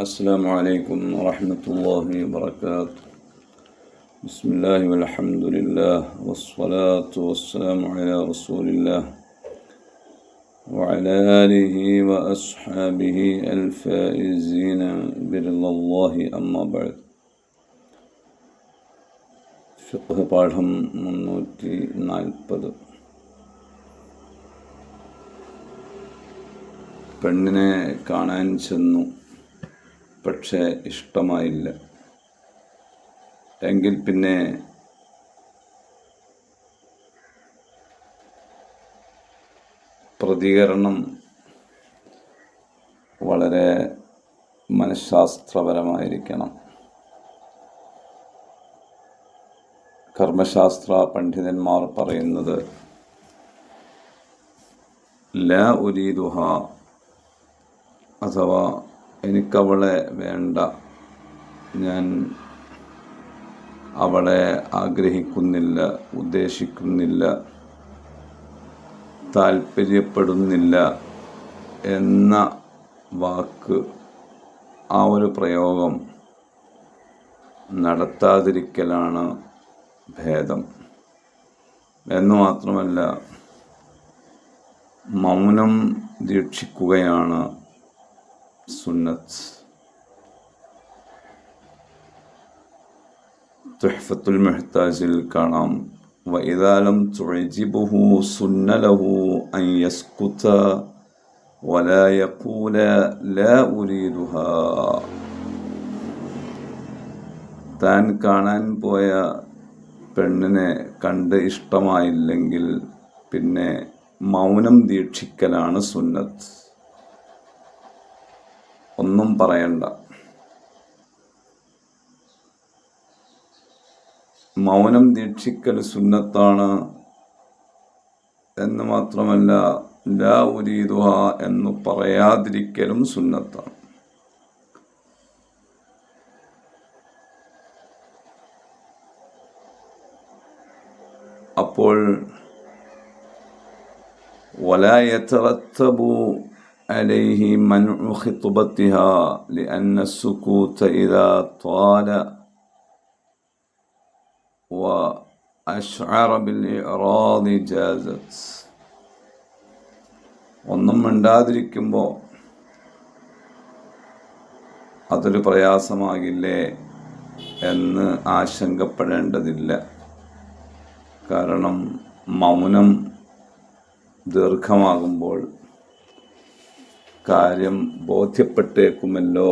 السلام عليكم ورحمة الله وبركاته بسم الله والحمد لله والصلاة والسلام على رسول الله وعلى آله وأصحابه الفائزين برضا الله أما بعد ഫിഖ് പാഠം മുന്നൂറ്റി നാൽപ്പത് പെണ്ണിനെ കാണാൻ ചെന്നു പക്ഷേ ഇഷ്ടമായില്ല. എങ്കിൽ പിന്നെ പ്രതികരണം വളരെ മനഃശാസ്ത്രപരമായിരിക്കണം. കർമ്മശാസ്ത്ര പണ്ഡിതന്മാർ പറയുന്നത് ല ഉരീദുഹ അഥവാ എനിക്കവളെ വേണ്ട. ഞാൻ അവളെ ആഗ്രഹിക്കുന്നില്ല ഉദ്ദേശിക്കുന്നില്ല താല്പര്യപ്പെടുന്നില്ല എന്ന വാക്ക് ആ ഒരു പ്രയോഗം നടത്താതിരിക്കലാണ് ഭേദം. എന്ന് മാത്രമല്ല മൗനം ദീക്ഷിക്കുകയാണ് സുന്നത്ത് തുഹഫത്തുൽ മെഹ്താജിൽ കാണാം വൈതാലം തുഴജിബുഹു സുന്നലഹു അൻ യസ്കുത ولا يقول لا أريدها താൻ കാണാൻ പോയ പെണ്ണിനെ കണ്ട് ഇഷ്ടമായില്ലെങ്കിൽ പിന്നെ മൗനം ദീക്ഷിക്കലാണ് സുന്നത്ത് ഒന്നും പറയണ്ട. മൗനം ദീക്ഷിക്കൽ സുന്നത്താണ് എന്ന് മാത്രമല്ല ലാ ഉരീദുഹ എന്ന് പറയാതിരിക്കലും സുന്നത്താണ്. അപ്പോൾ വലായത്തറത്തബു عليه منع خطبتها لأن السكوت إذا طال وأشعر بالإعراض جازت ഒന്നും മിണ്ടാതിരിക്കുമ്പോൾ അതൊരു പ്രയാസമാകില്ലേ എന്ന് ആശങ്കപ്പെടേണ്ടതില്ല കാരണം മൗനം ദീർഘമാകുമ്പോൾ കാര്യം ബോധ്യപ്പെട്ടേക്കുമല്ലോ.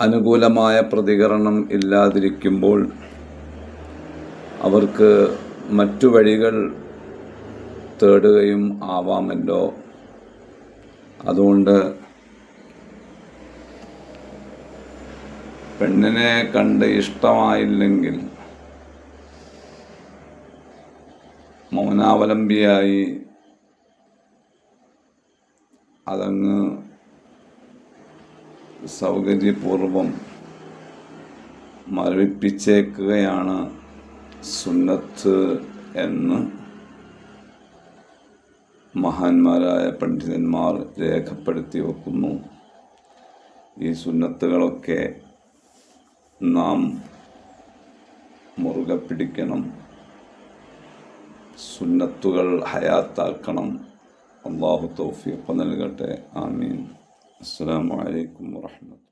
അനുകൂലമായ പ്രതികരണം ഇല്ലാതിരിക്കുമ്പോൾ അവർക്ക് മറ്റു വഴികൾ തേടുകയും ആവാമല്ലോ. അതുകൊണ്ട് പെണ്ണിനെ കണ്ട് ഇഷ്ടമായില്ലെങ്കിൽ മൗനാവലംബിയായി അതങ്ങ് സൗകര്യപൂർവം മരവിപ്പിച്ചേക്കുകയാണ് സുന്നത്ത് എന്ന് മഹാന്മാരായ പണ്ഡിതന്മാർ രേഖപ്പെടുത്തി വെക്കുന്നു. ഈ സുന്നത്തുകളൊക്കെ നാം മുറുകെ പിടിക്കണം. സുന്നത്തുകൾ ഹയാത്താക്കണം. അള്ളാഹു തൗഫീഖ് നൽകട്ടെ. ആമീൻ. അസ്സാം വലൈക്കും വാഹമത്തുള്ള